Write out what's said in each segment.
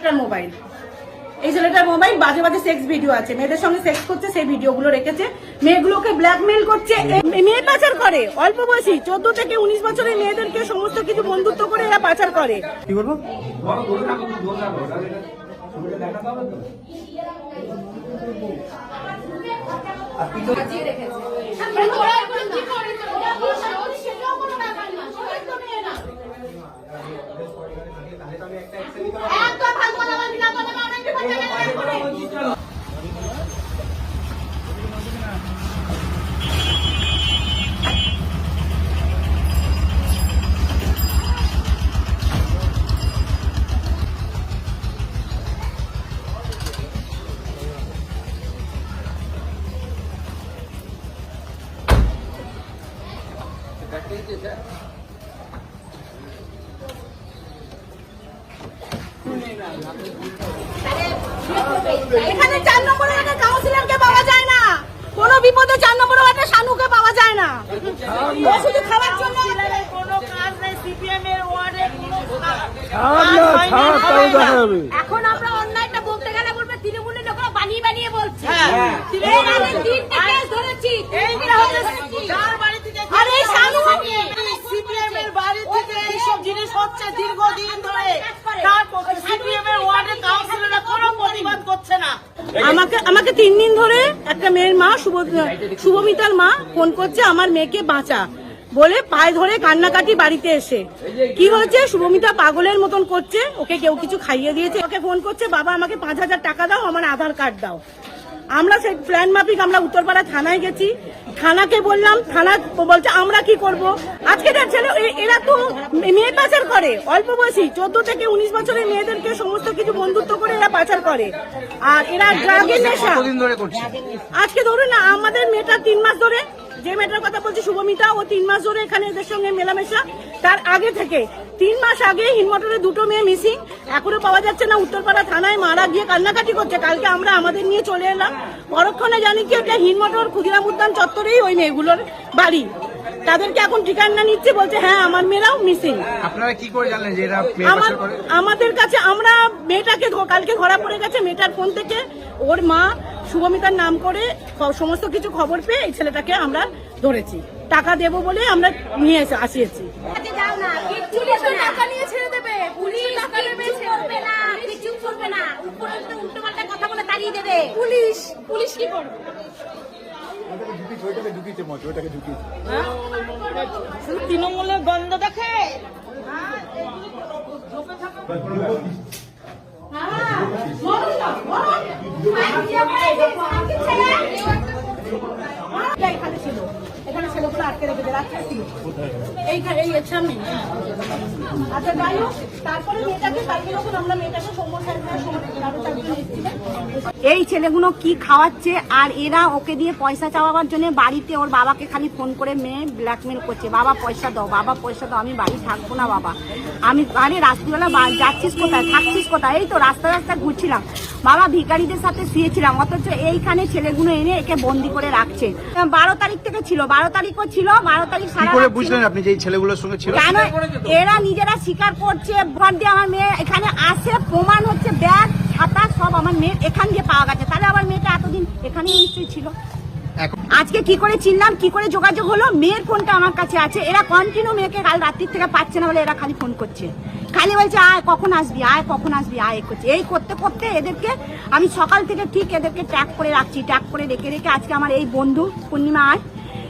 ছেলেটার মোবাইল। এই ছেলেটার মোবাইল বাজে বাজে সেক্স ভিডিও আছে। মেয়েদের সঙ্গে সেক্স করছে সেই ভিডিওগুলো রেখেছে। মেয়েগুলোকে ব্ল্যাকমেল করছে। মেয়ে পাচার করে। অল্প বয়সী চোদ্দ থেকে উনিশ বছরের মেয়েদেরকে সমস্ত কিছু বন্ধুত্ব করে এরা পাচার করে। কি করব এখানে চার নম্বরের একটা কাউন্সিলরকে পাওয়া যায় না। কোনো বিপদে চার নম্বরের একটা শানুকে পাওয়া যায় না। ও শুধু খাওয়ার জন্য কোনো কাজ নেই সিপিএম এর ওয়ার্ডে কোনো কাজ ছাড় না ছাড় তাও দেখা যাবে। এখন আমরা অন্যায়টা বলতে গেলে বলবে তৃণমূলের লোকরা বানিয়ে বানিয়ে বলছে হ্যাঁ। এই আমি তিনটে কেস ধরেছি এই তিনটে ধরেছি। যার বাড়ি থেকে আর এই শানু সিপিএম এর বাড়ি থেকে এইসব জিনিস হচ্ছে দীর্ঘদিন ধরে তারপর সিপিএম এর ওয়ার্ডে আমাকে আমাকে তিন দিন ধরে একটা মেয়ের মা শুভমিতার মা ফোন করছে আমার মেয়েকে বাঁচা বলে পায়ে ধরে কান্নাকাটি বাড়িতে এসে। কি হয়েছে? শুভমিতা পাগলের মতন করছে, ওকে কেউ কিছু খাইয়ে দিয়েছে। ওকে ফোন করছে, বাবা, আমাকে পাঁচ হাজার টাকা দাও, আমার আধার কার্ড দাও। আমরা সেই প্ল্যান মাফিক আমরা উত্তরপাড়া থানায় গেছি। থানাকে বললাম থানা বলছে আমরা কি করব? আজকে তার ছেলে এরা তো মেয়ে পাচার করে অল্প বয়সী চোদ্দ থেকে উনিশ বছরের মেয়েদেরকে সমস্ত কিছু বন্ধুত্ব করে এরা পাচার করে। আর এরা ড্রাগের নেশা। আজকে ধরুন না আমাদের মেয়েটা তিন মাস ধরে যে মেয়েটার কথা বলছি শুভমিতা ও তিন মাস ধরে এখানে এদের সঙ্গে মেলামেশা। তার আগে থেকে তিন মাস আগে হিনমটরে দুটো মেয়ে মিসিং এখনও পাওয়া যাচ্ছে না উত্তরপাড়া থানায় মারা গিয়ে কান্নাকাটি করছে। কালকে আমরা আমাদের নিয়ে চলে এলাম। পরক্ষণে জানি কি এটা হিনমটর ক্ষুদিরাম উদ্যান চত্বরেই ওই মেয়েগুলোর বাড়ি। তাদেরকে এখন ঠিকানা নিচ্ছে বলছে হ্যাঁ আমার মেয়েরাও মিসিং আপনারা কি করে জানলেন যে এরা আমাদের কাছে আমরা মেয়েটাকে কালকে ধরা পড়ে গেছে মেয়েটার ফোন থেকে। ওর মা শুভমিতার নাম করে সমস্ত কিছু খবর পেয়ে এই ছেলেটাকে আমরা ধরেছি। টাকা দেবো বলে আমরা নিয়ে আসিয়েছি। যাও না কিচ্ছু করবে না। টাকা নিয়ে ছেড়ে দেবে পুলিশ টাকা করবে না কিছু করবে না উপরে উল্টো পাল্টা কথা বলে তাড়িয়ে দেবে পুলিশ পুলিশ কি করবে শুধু তৃণমূলের গন্ধ দেখে এখানে ছিল আচ্ছা এই ছেলেগুলো কি খাওয়াচ্ছে? আর এরা ওকে দিয়ে পয়সা চাওয়াবার জন্য বাড়িতে ওর বাবাকে খালি ফোন করে মেয়ে ব্ল্যাকমেল করছে। বাবা, পয়সা দাও, বাবা, পয়সা দাও, আমি বাড়ি থাকব না, বাবা। আমি, আরে, রাত্রিবেলা যাচ্ছিস কোথায়? থাকছিস কোথায়? এই তো রাস্তা রাস্তা ঘুরছিলাম। বাবা, ভিখারিদের সাথে শুয়েছিলাম, অথচ এইখানে ছেলেগুলো এনে একে বন্দি করে রাখছে। বারো তারিখ থেকে ছিল, বারো তারিখও ছিল। বারো তারিখ সারা করে বুঝলেন আপনি যে ছেলেগুলোর সঙ্গে ছিল? কেন এরা নিজেরা স্বীকার করছে ভর দিয়ে আমার মেয়ে এখানে আসে প্রমাণ হচ্ছে ব্যাগ ছাতা সব আমার মেয়ের এখান দিয়ে পাওয়া গেছে। তাহলে আমার মেয়েটা এতদিন এখানেই নিশ্চয়ই ছিল। আজকে কি করে চিনলাম কি করে যোগাযোগ হলো? মেয়ের ফোনটা আমার কাছে আছে। এরা কন্টিনিউ মেয়েকে কাল রাত্রির থেকে পাচ্ছে না বলে এরা খালি ফোন করছে। খালি বলছে আয় কখন আসবি? আয় কখন আসবি? আয় করছে। এই করতে করতে এদেরকে আমি সকাল থেকে ঠিক এদেরকে ট্যাগ করে রাখছি। ট্যাগ করে রেখে রেখে আজকে আমার এই বন্ধু পূর্ণিমা আয়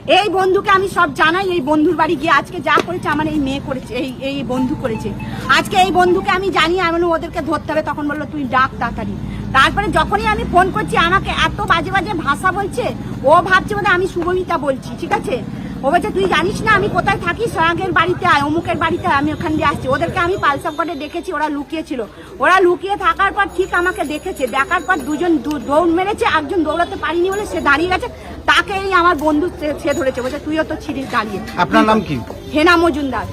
এই বন্ধুকে আমি সব জানাই, এই বন্ধুর বাড়ি গিয়ে আজকে যা করেছে, আমার এই মেয়ে করেছে, এই এই বন্ধু করেছে। আজকে এই বন্ধুকে আমি জানি, আমি ওদেরকে ধরতে হবে। তখন বলল, তুই ডাক তাড়াতাড়ি। তারপরে যখনই আমি ফোন করছি, আমাকে এত বাজে বাজে ভাষা বলছে, ও ভাবছে বোধহয় আমি শুভমিতা বলছি, ঠিক আছে? ও বলছে, তুই জানিস না, আমি কোথায় থাকি? সোহাগের বাড়িতে আয়, অমুকের বাড়িতে আমি ওখান দিয়ে আসছি। ওদেরকে আমি পালসাপ করে দেখেছি ওরা লুকিয়েছিল। ওরা লুকিয়ে থাকার পর ঠিক আমাকে দেখেছে। দেখার পর দুজন দৌড় মেরেছে, একজন দৌড়াতে পারিনি বলে সে দাঁড়িয়ে গেছে। তাকে এই আমার বন্ধু সে- সে ধরেছে বলছে তুইও তো ছিড়িস দাঁড়িয়ে। আপনার নাম কি? হেনা মজুমদার।